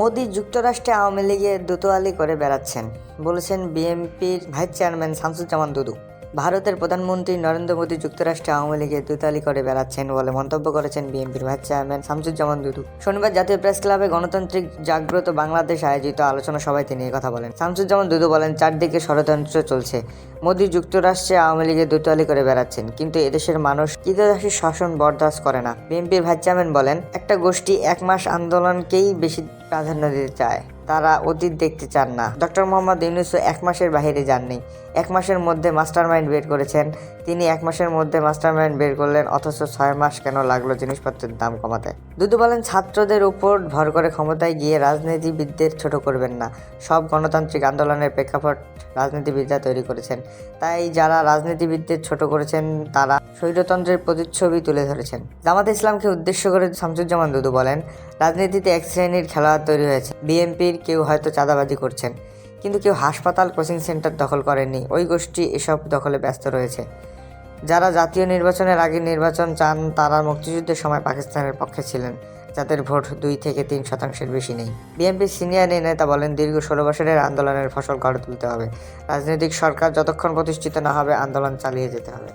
মোদি যুক্তরাষ্ট্রে আওয়ামী লীগের দোতোয়ালি করে বেড়াচ্ছেন বলেছেন বিএনপির ভাইস চেয়ারম্যান শামসুজ্জামান দুদু। ভারতের প্রধানমন্ত্রী নরেন্দ্র মোদী যুক্তরাষ্ট্রে আওয়ামী লীগের দুতালি করে বেড়াচ্ছেন বলে মন্তব্য করেছেন বিএনপির ভাইস চেয়ারম্যান শামসুজ্জামান দুদু। শনিবার জাতীয় প্রেস ক্লাবে গণতান্ত্রিক জাগ্রত বাংলাদেশ আয়োজিত আলোচনা সভায় তিনি কথা বলেন। শামসুজ্জামান দুদু বলেন, চারদিকে ষড়যন্ত্র চলছে। মোদী যুক্তরাষ্ট্রে আওয়ামী লীগের দুতালি করে বেড়াচ্ছেন, কিন্তু এদেশের মানুষ কৃতদাসী শাসন বরদাস্ত করে না। বিএনপির ভাইস চেয়ারম্যান বলেন, একটা গোষ্ঠী এক মাস আন্দোলনকেই বেশি প্রাধান্য দিতে চায়। তারা অতীত দেখতে চান না। ডক্টর মোহাম্মদ ইউনুসও এক মাসের বাইরে যাননি। এক মাসের মধ্যে মাস্টার মাইন্ড বের করেছেন। তিনি এক মাসের মধ্যে মাস্টার মাইন্ড বের করলেন, অথচ ছয় মাস কেন লাগল জিনিসপত্রের দাম কমাতে? দুদু বলেন, ছাত্রদের উপর ভর করে ক্ষমতায় গিয়ে রাজনীতিবিদদের ছোট করবেন না। সব গণতান্ত্রিক আন্দোলনের প্রেক্ষাপট রাজনীতিবিদরা তৈরি করেছেন। তাই যারা রাজনীতিবিদদের ছোট করেছেন, তারা স্বৈরতন্ত্রের প্রতিচ্ছবি তুলে ধরেছেন। জামাত ইসলামকে উদ্দেশ্য করে শামসুজ্জামান দুদু বলেন, রাজনীতিতে এক শ্রেণির খেলোয়াড় তৈরি হয়েছে। বিএনপির কেউ হয়তো চাঁদাবাজি করছেন, কিন্তু কেউ হাসপাতাল কোচিং সেন্টার দখল করেনি ওই গোষ্ঠী এসব দখলে ব্যস্ত রয়েছে। যারা জাতীয় নির্বাচনের আগে নির্বাচন চান, তারা মুক্তিযুদ্ধের সময় পাকিস্তানের পক্ষে ছিলেন, যাদের ভোট দুই থেকে তিন শতাংশের বেশি নেই। বিএনপির সিনিয়র নেতা বলেন, দীর্ঘ ষোলো বছরের আন্দোলনের ফসল গড়ে তুলতে হবে। রাজনৈতিক সরকার যতক্ষণ প্রতিষ্ঠিত না হবে, আন্দোলন চালিয়ে যেতে হবে।